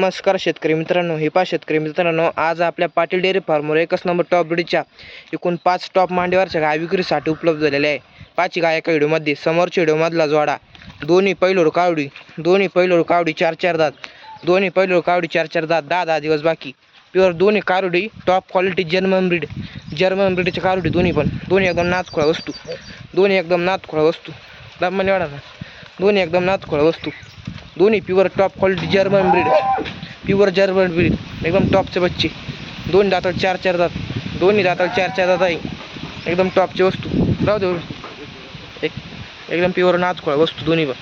नमस्कार शेतकरी मित्रांनो हे शेतकरी मित्रांनो आज आपल्या पाटील डेअरी फार्मवर एकच नंबर टॉप ब्रीडच्या एकूण पाच टॉप मांडीवरच्या गाय विक्रीसाठी उपलब्ध झालेल्या आहे. पाच गाय एका व्हिडिओमध्ये समोरच्या व्हिडिओमधला जोडा दोन्ही पहिलोर कावडी दोन्ही पहिलोर कावडी चार चार दात दोन्ही पहिलोर कावडी चार चार दात दहा दहा दिवस बाकी. प्युअर दोन्ही कारुडी top quality German breed German ब्रीडच्या कारुडी दोन्ही पण दोन्ही एकदम नाचखोळा वस्तू दोन्ही एकदम नाचखोळा वस्तू. दाबमाने म्हणजे वाढा ना दोन्ही एकदम नाचखोळा वस्तू. दोन्ही pure top quality German breed pure German breed एकदम टॉपचे बच्चे. दोन्ही दाताळ चार चार दात. दोन्ही दाताळ चार चार दात आहे. एकदम टॉपची वस्तू. राहू दे एक एकदम प्युअर नाचकोळा वस्तू दोन्ही पण.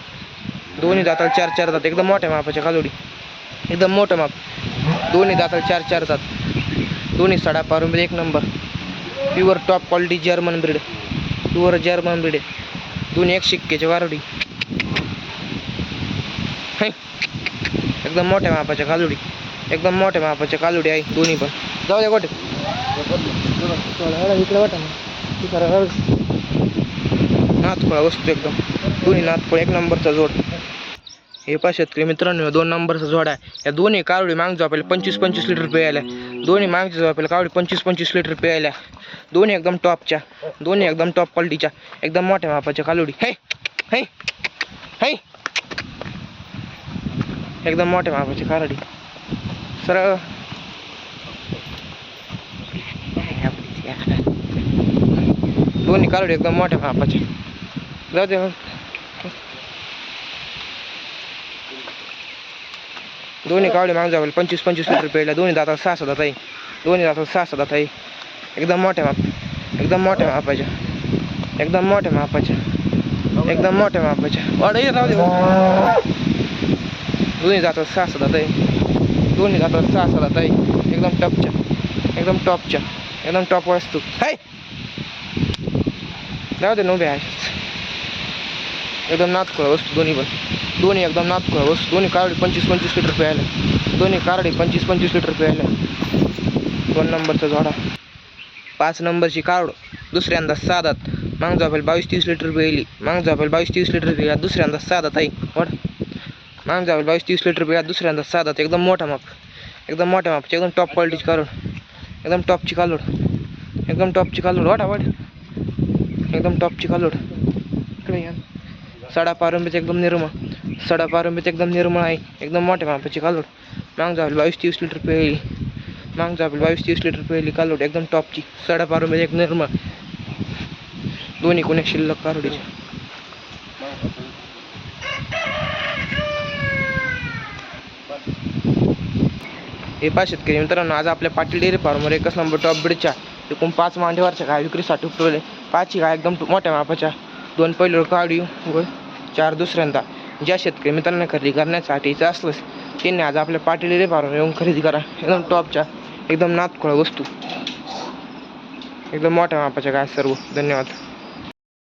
दोन्ही दाताळ चार चार दात. एकदम मोठ्या मापाच्या काजोडी एकदम मोठं माप. दोन्ही दाताळ चार चार दात. दोन्ही साडा पारून एक number pure top quality German breed pure German breed दोन्ही एक शिक्केचे वारडी. एकदम मोठ्या मापाच्या कालुडी एकदम मोठ्या मापाच्या कालुडी आहे दोन्ही पण। जाऊ द्या गोटे। इकडे वाटा ना नाथखोळा वस्तू एकदम। दोन्ही नाथखोळा एक नंबरचा जोड। हे पा शेतकरी मित्रांनो दोन नंबरचा जोड आहे। या दोन्ही कावडी माग आपल्याला पंचवीस पंचवीस लिटर प्यायला दोन्ही मागच्या आपल्याला कावडी पंचवीस पंचवीस लिटर प्यायला दोन्ही एकदम टॉपच्या। दोन्ही एकदम टॉप क्वालिटीच्या। एकदम मोठ्या मापाच्या कालुडी हे। हे। हे। एकदम मोठ्या मापाची कारडी सरळ. दोन्ही कारडी एकदम मोठ्या मापाच्या जाऊ दे. मग. दोन्ही कावडे माग जावेल पंचवीस पंचवीस लिटर प्यायला दोन्ही दातात सहा सहा दात आहे. दोन्ही दातात सहा सहा दात आहे. एकदम मोठ्या माप. एकदम मोठ्या मापाच्या. एकदम मोठ्या मापाच्या. एकदम मोठ्या मापाच्या. वाढ राहू दे. दोन्ही जातात सहा सहा दात आहे दोन्ही जातात सहा सहा दात आहे एकदम टॉपच्या. एकदम टॉपच्या. एकदम टॉप वस्तू. हाय! जाऊ दे नव्हे आहे एकदम नाथखोळा वस्तू दोन्ही पण. दोन्ही एकदम नाथखोळा वस्तू. दोन्ही कारडे पंचवीस पंचवीस लिटर प्यायला. दोन्ही कारडे पंचवीस पंचवीस लिटर प्यायला. दोन नंबरचा जोडा पाच नंबरची कार्ड दुसऱ्यांदा साधात मग जापेल बावीस तीस लिटर प्यायली. मग जापेल बावीस तीस लिटर प्यायला. दुसऱ्यांदा साधात आहे. वड माग जापेल बावीस तीस लिटर प्यायला दुसऱ्यांदा साधात एकदम मोठा माप. एकदम मोठ्या मापची एकदम टॉप क्वालिटीची कालोड एकदम टॉपची कालोड एकदम टॉपची कालोड वाटा वाट. एकदम टॉपची कालोड इकडे या. सडा पारंबीत एकदम निर्मळ. सडा पारंबीत एकदम निर्मळ आहे. एकदम मोठ्या मापाची कालोड मांग जावेल बावीस तीस लिटर प्यायली. मांग जावेल बावीस तीस लिटर प्यायली कालोड एकदम टॉपची सडा पारंबीत एक निर्मळ. दोन्ही कोणी शिल्लक कालोडीचे हे पा शेतकरी मित्रांनो आज आपल्या पाटील डेअरी फार्मवर एकच नंबर टॉप ब्रिडच्या एकूण पाच मांडीवरच्या गाय विक्रीसाठी उठवले पाचही गाय एकदम मोठ्या मापाच्या. दोन पहिल्यावर काढी व चार दुसऱ्यांदा. ज्या शेतकरी मित्रांना खरेदी करण्यासाठीचं असलंच त्यांनी आज आपल्या पाटील डेअरी फार्मवर येऊन खरेदी करा. एकदम टॉपच्या एकदम नातखोळा वस्तू. एकदम मोठ्या मापाच्या गाय सर्व. धन्यवाद.